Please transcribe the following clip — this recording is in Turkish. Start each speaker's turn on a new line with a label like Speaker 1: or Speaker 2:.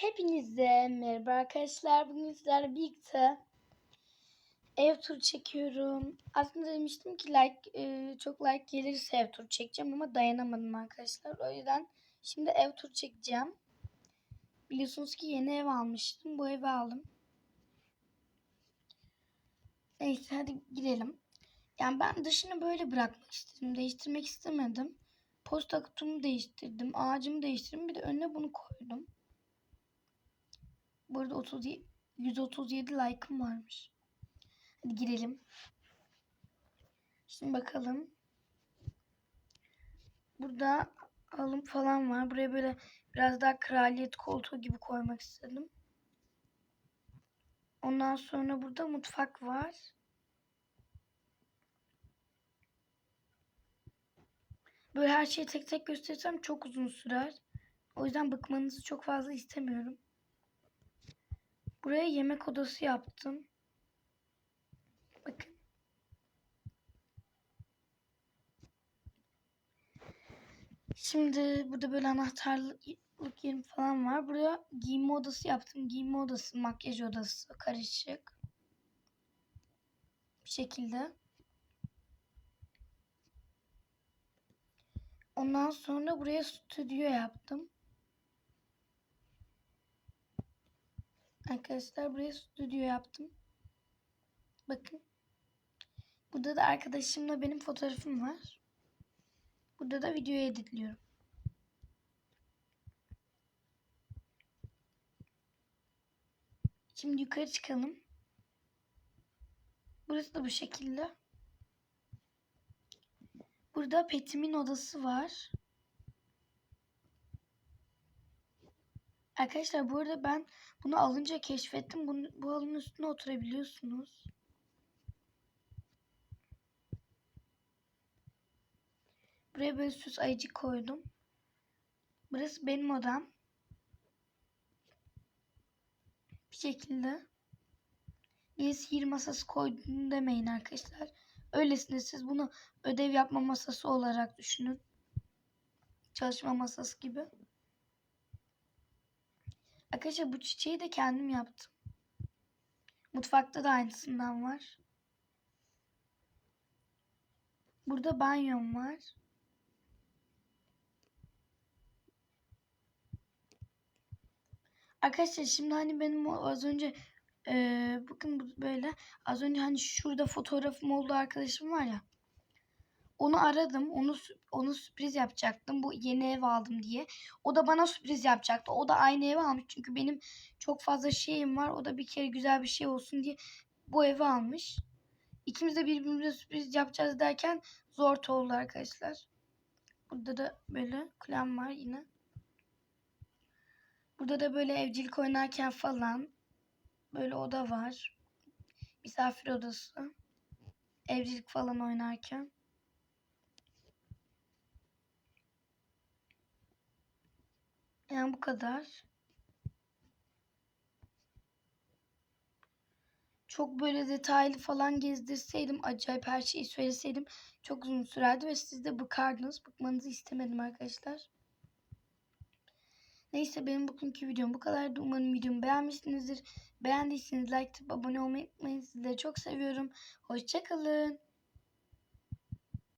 Speaker 1: Hepinize merhaba arkadaşlar. Bugün sizlerle birlikte ev turu çekiyorum. Aslında demiştim ki like e, çok like gelirse ev turu çekeceğim ama dayanamadım arkadaşlar. O yüzden şimdi ev turu çekeceğim. Biliyorsunuz ki yeni ev almıştım. Bu evi aldım. Neyse hadi gidelim. Yani ben dışını böyle bırakmak istedim. Değiştirmek istemedim. Posta kutumu değiştirdim. Ağacımı değiştirdim. Bir de önüne bunu koydum. Bu arada 30, 137 like'ım varmış. Hadi girelim. Şimdi bakalım. Burada alım falan var. Buraya böyle biraz daha kraliyet koltuğu gibi koymak istedim. Ondan sonra burada mutfak var. Böyle her şeyi tek tek göstersem çok uzun sürer. O yüzden bıkmanızı çok fazla istemiyorum. Buraya yemek odası yaptım. Bakın. Şimdi burada böyle anahtarlık yerim falan var. Buraya giyinme odası yaptım. Giyinme odası, makyaj odası karışık. Bir şekilde. Ondan sonra buraya stüdyo yaptım. Arkadaşlar buraya stüdyo yaptım. Bakın. Burada da arkadaşımla benim fotoğrafım var. Burada da videoyu editliyorum. Şimdi yukarı çıkalım. Burası da bu şekilde. Burada Petim'in odası var. Arkadaşlar bu arada ben bunu alınca keşfettim. Bunu, bu halının üstüne oturabiliyorsunuz. Buraya böyle süs ayıcık koydum. Burası benim odam. Bir şekilde. Niye sihir masası koydum demeyin arkadaşlar. Öylesine siz bunu ödev yapma masası olarak düşünün. Çalışma masası gibi. Arkadaşlar bu çiçeği de kendim yaptım. Mutfakta da aynısından var. Burada banyom var. Arkadaşlar şimdi hani benim az önce e, bakın böyle az önce hani şurada fotoğrafım oldu arkadaşım var ya. Onu aradım. Onu onu sürpriz yapacaktım. Bu yeni ev aldım diye. O da bana sürpriz yapacaktı. O da aynı evi almış. Çünkü benim çok fazla şeyim var. O da bir kere güzel bir şey olsun diye bu evi almış. İkimiz de birbirimize sürpriz yapacağız derken zor oldu arkadaşlar. Burada da böyle kulem var yine. Burada da böyle evcilik oynarken falan böyle oda var. Misafir odası. Evcilik falan oynarken. Yani bu kadar. Çok böyle detaylı falan gezdirseydim, acayip her şeyi söyleseydim çok uzun sürerdi ve siz de bıkardınız. Bıkmanızı istemedim arkadaşlar. Neyse benim bugünkü videom bu kadar. Umarım videomu beğenmişsinizdir. Beğendiyseniz like atıp abone olmayı unutmayın. Sizleri çok seviyorum. Hoşçakalın.